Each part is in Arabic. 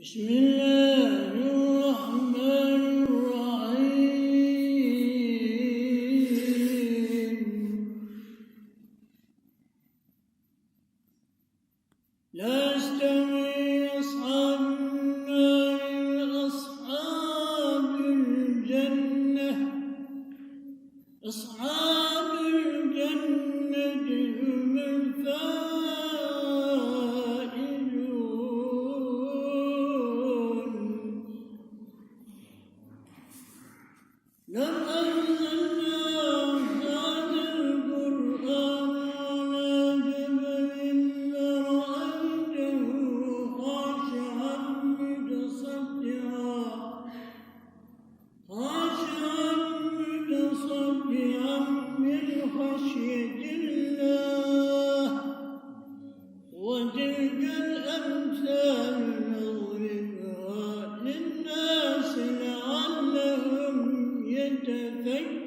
بسم الله الرحمن الرحيم. لا يستوي أصحاب النار أصحاب الجنة. أصحاب الجنة هم الفائزون None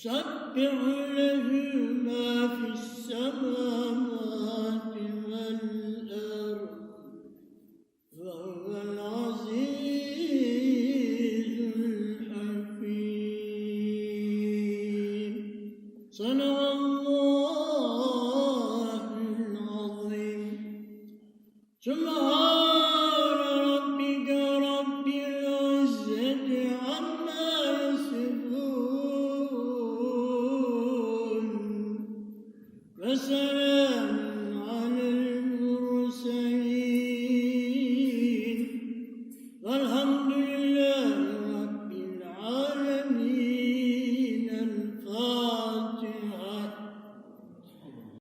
يسبح له ما في السماوات والأرض وهو العزيز الحكيم صنع الله العظيم ثم